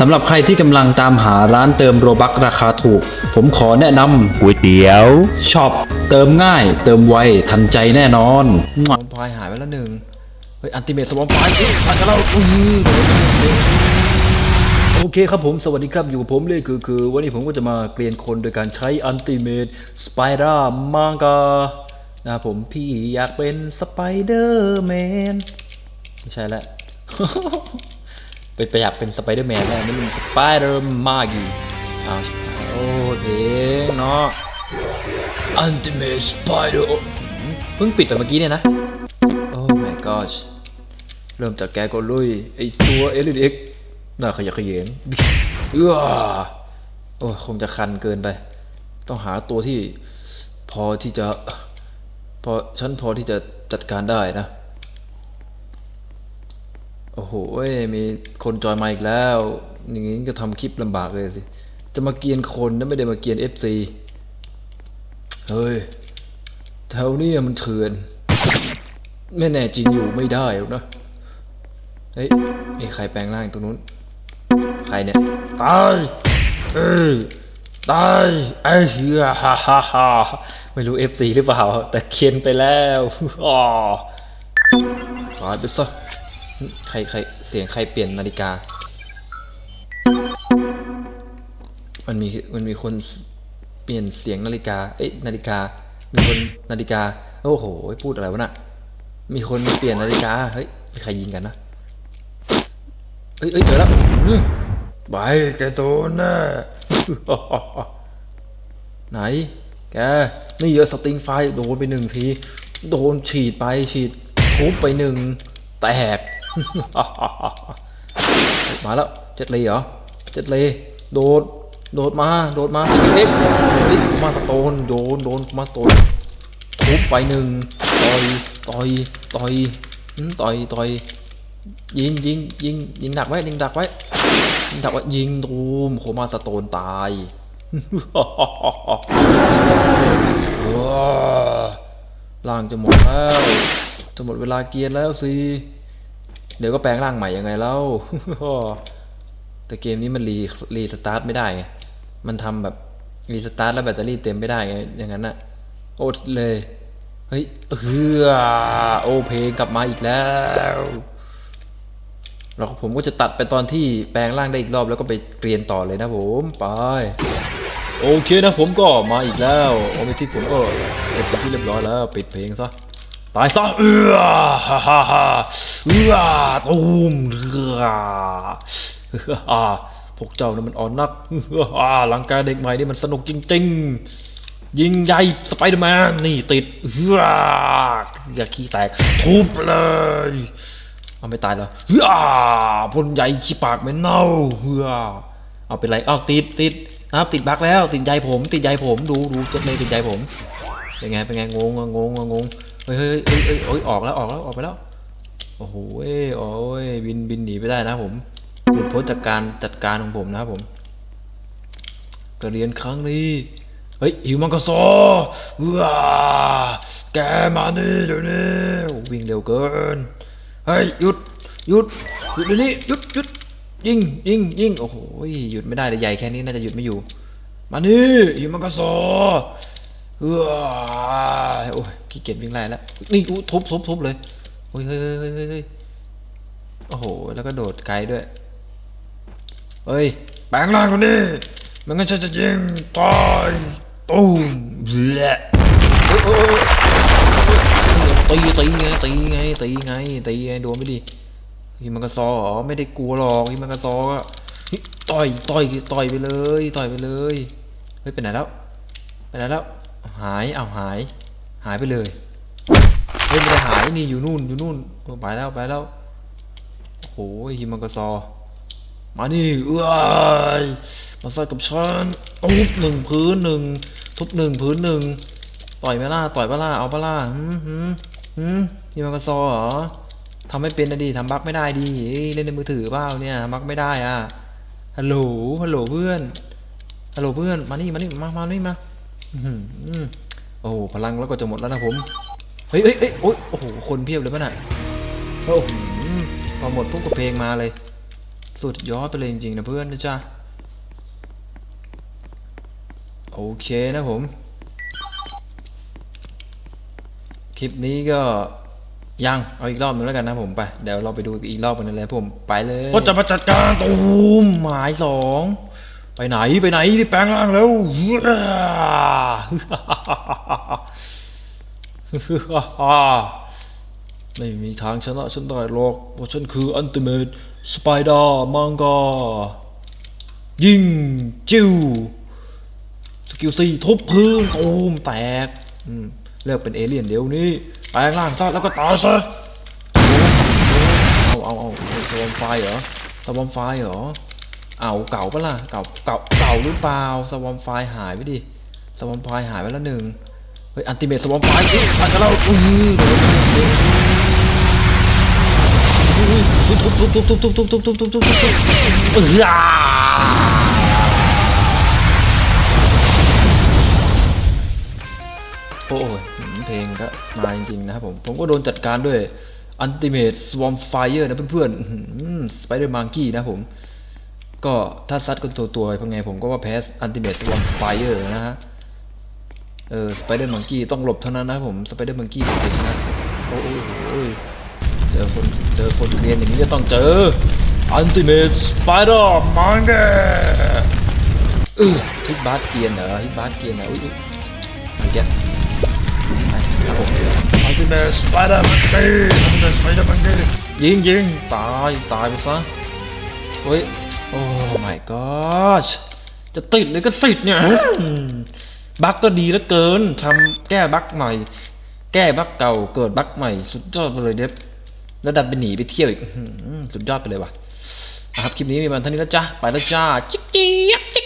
สำหรับใครที่กำลังตามหาร้านเติมโรบักราคาถูก ผมขอแนะนำก๋วยเตี๋ยวช็อปเติมง่าย เติมไวทันใจแน่นอนสวอมพายหายไปแล้วหนึ่งเฮ้ยอันติเมทสวอมพายผ่ากันแล้วอุ้ยโอเคครับผมสวัสดีครับอยู่กับผมเลยคือคือ วันนี้ผมก็จะมาเกลียนคนโดยการใช้อันติเมทสไปร่ามังกานะครับผมพี่อยากเป็นสไปเดอร์แมนไม่ใช่แล้ว ไปไปอยากเป็นสไปเดอร์แมนแล้วนี่มันสไปเดอร์มากีอ้าวโอ้เพลงเนาะอันติเมทสไปเดอร์เพิ่งปิดไปเมื่อกี้เนี่ยนะ โอ้ my gosh เริ่มจากแกก็ลุย ไอตัวเอลิเอ็กน่าขยะขยงเอื้อโอ้คงจะคันเกินไป ต้องหาตัวที่พอที่จะ พอฉันพอที่จะจัดการได้นะ หเว้ยมีคนจอยมาอีกแล้ว อย่างงี้ก็ทำคลิปลำบากเลยสิ จะมาเกียนคนนะไม่ได้มาเกียน FC เฮ้ยแถวนี้มันเถื่อน ไม่แน่จริงอยู่ไม่ได้หรอกนะ เฮ้ยมีใครแปลงร่างตรงนู้น ใครเนี่ย ตายเออตายไอ้เหี้ยฮ่าฮ่าฮ่าไม่รู้ FC หรือเปล่า แต่เคียนไปแล้วอ๋อตายไปซะ ใครใครเสียงใครเปลี่ยนนาฬิกา มันมีมันมีคนเปลี่ยนเสียงนาฬิกา เอ๊ะนาฬิกา มีคนนาฬิกา โอ้โห พูดอะไรวะน่ะ มีคนเปลี่ยนนาฬิกา เฮ้ยมีใครยิงกันนะ เฮ้ยเจอแล้วไปแกโดนน่ไหน แก นี่เยอะสติงไฟโดนไปหนึ่งที โดนฉีดไปฉีดทุบไปหนึ่งแตก มาแล้วเจ็ดเลยเหรอเจ็ดเลยโดดโดดมาโดดมาสกิลเล็กมาสโตนโดนโดนมาสโตนทุบไปหนึ่งต่อยต่อยต่อยต่อยต่อยยิงยิงยิงยิงดักไว้ยิงดักไว้ยิงดักไว้ยิงตูมโคมาสโตนตายร่างจะหมดแล้วจะหมดเวลาเกียร์แล้วสิ เดี๋ยวก็แปลงร่างใหม่ยังไงเล่าแต่เกมนี้มันรีรีสตาร์ทไม่ได้ไงมันทำแบบรีสตาร์ทแล้วแบตเตอรี่เต็มไม่ได้ไงอย่างนั้นนะโอดเลยเฮ้ยเฮือโอเพงกลับมาอีกแล้วแล้วผมก็จะตัดไปตอนที่แปลงร่างได้อีกรอบแล้วก็ไปเรียนต่อเลยนะผมไปโอเคนะผมก็มาอีกแล้วโอเมทิกผมก็เก็บเป็นที่เรียบร้อยแล้ว ปิดเพลงซะ ตายซะเอือฮ่าฮ่าฮ่าเอือตูมเอืออ่าพวกเจ้านั้นมันอ่อนนักเอืออ่าหลังการเด็กใหม่นี่มันสนุกจริง ๆ ยิงใหญ่สไปเดอร์แมนนี่ติดเอืออย่าขี้แตกทุบเลยเอาไม่ตายเหรอเฮือพ่นใหญ่ขี้ปากเหม็นเน่าเฮือเอาเป็นไรเอ้าติดติดนะครับติดบักแล้วติดใยผม ติดใยผมดูดูเจ็ดเลยติดใยผมเป็นไงเป็นไงงงงงงง เฮ้ยเฮ้ยเฮ้ยเฮ้ยออกแล้วออกแล้วออกไปแล้วโอ้โหเอ้ยโอ้ยบินบินหนีไปได้นะผมหลุดพ้นจากการจัดการของผมนะครับผมการเรียนครั้งนี้เฮ้ยหิวมังกรซอเฮือแกมาดิเดี๋ยวนี้วิ่งเร็วเกินเฮ้ยหยุดหยุดหยุดเดี๋ยวนี้หยุดหยุดยิงยิงยิงโอ้โหหยุดไม่ได้เลยใหญ่แค่นี้น่าจะหยุดไม่อยู่มานี่หิวมันก็ซอ เออโอ้ยขี้เกียจวิ่งไล่แล้ว นี่อู้ทุบทุบทุบเลยโอ้ยเฮ้ยเฮ้ยเฮ้ยโอ้โห แล้วก็โดดไกลด้วย เฮ้ยแปลงร่างคนนี้มันงั้นฉันจะยิงตายตุ้มแหละโอ้ยโอ้ยโอ้ยตีตีไงตีไงตีไงตีไงโดนไม่ดีฮิมันกรซอเหรอไม่ได้กลัวหรอกฮิมันกรซอก็ต่อยต่อยต่อยไปเลย ต่อยไปเลยเฮ้ยไปไหนแล้วไปไหนแล้ว หายเอาหาย หายไปเลยเฮ้ยม่ได้หายนี่อยู่นู่นอยู่นู่นไปแล้วไปแล้วโอ้โหฮิมันกรซอมานี่เอ้ยมาใส่กับฉันทุบหนึ่งพื้นหนึ่งทุบหนึ่งพื้นหนึ่งต่อยไหมล่ะต่อยปะล่ะเอาปะล่ะหืมหืมหืมนี่มันกรซอเหรอทำไม่เป็นนะดิทำบั๊กไม่ได้ดิเล่นในมือถือเปล่าเนี่ยทำบั๊กไม่ได้อะฮัลโหลฮัลโหลเพื่อนฮัลโหลเพื่อนมานี่มานี่มามานี่มา โอ้โหพลังแล้วก็จะหมดแล้วนะผม เฮ้ยเฮ้ยเฮ้ยโอ๊ยโอ้โห คนเพียบเลยป่ะน่ะโอ้โหพอหมดปุ๊บก็เพลงมาเลย สุดยอดไปเลยจริงๆนะเพื่อนนะจ๊ะ โอเคนะผม คลิปนี้ก็ยัง เอาอีกรอบหนึงแล้วกันนะผมไป เดี๋ยวเราไปดูอีกรอบกันเลยผมไปเลยก็จะมาจัดการตูมหมายสอง ไปไหนไปไหนที่แปลงร่างแล้วไม่มีทางชนะฉันได้หรอกเพราะฉันคืออันติเมตสไปเดอร์มังกายิงจิ้วสกิลสี่ทุบพื้นตูมแตกเลือกเป็นเอเลี่ยนเดี๋ยวนี้แปลงร่างซะแล้วก็ตายซะเอาเอาเอาเอาสวอมไฟเหรอสวอมไฟเหรอ เอาเก่าปะล่ะเก่าเก่าเก่าหรือเปล่าสวอมไฟหายไปดิสวอมไฟหายไปแล้วหนึ่งเฮ้ยอันติเมตสวอมไฟเฮ้ยมากันแล้วอุ้ยเดี๋ยวเดี๋ยวเดี๋ยวทุบทุบทุบทุบทุบทุบทุบทุบทุบทุบทุบทุบเออโอ้ยเพลงก็มาจริงๆนะครับผมผมก็โดนจัดการด้วย Ultimate Swarm Fire นะเพื่อนๆ Spider Monkey นะผม ก็ถ้าซัดกันตัวตัวๆเป็นไงผมก็ว่าแพ้ Ultimate Swarm Fire นะฮะ เออ Spider Monkey ต้องหลบเท่านั้นนะผม Spider Monkey ถึงจะชนะโอ้โหโอ้ยเจอคนเจอคนเรียนอย่างนี้จะต้องเจอ Ultimate Spider Monkey เออฮิตบาสเกียนเหรอฮิตบาสเกียนเหรออุ้ยอุ๊ยเมื่อกี้ครับผมอัลติเมทสไปเดอร์มันตีอัลติเมทสไปเดอร์มันตียิงยิงตายตายไปซะเฮ้ย โอ้ my god จะติดหรือก็ติดเนี่ยอืมบั๊กก็ดีเหลือเกินทำแก้บั๊กใหม่ แก้บั๊กเก่าเกิดบั๊กใหม่ สุดยอดไปเลยเด็บแล้วดันไปหนีไปเที่ยวอีกอื้อหือสุดยอดไปเลยว่ะอะครับคลิปนี้มีมันเท่านี้แล้วจ้ะไปแล้วจ้าจิ๊กจิ๊ก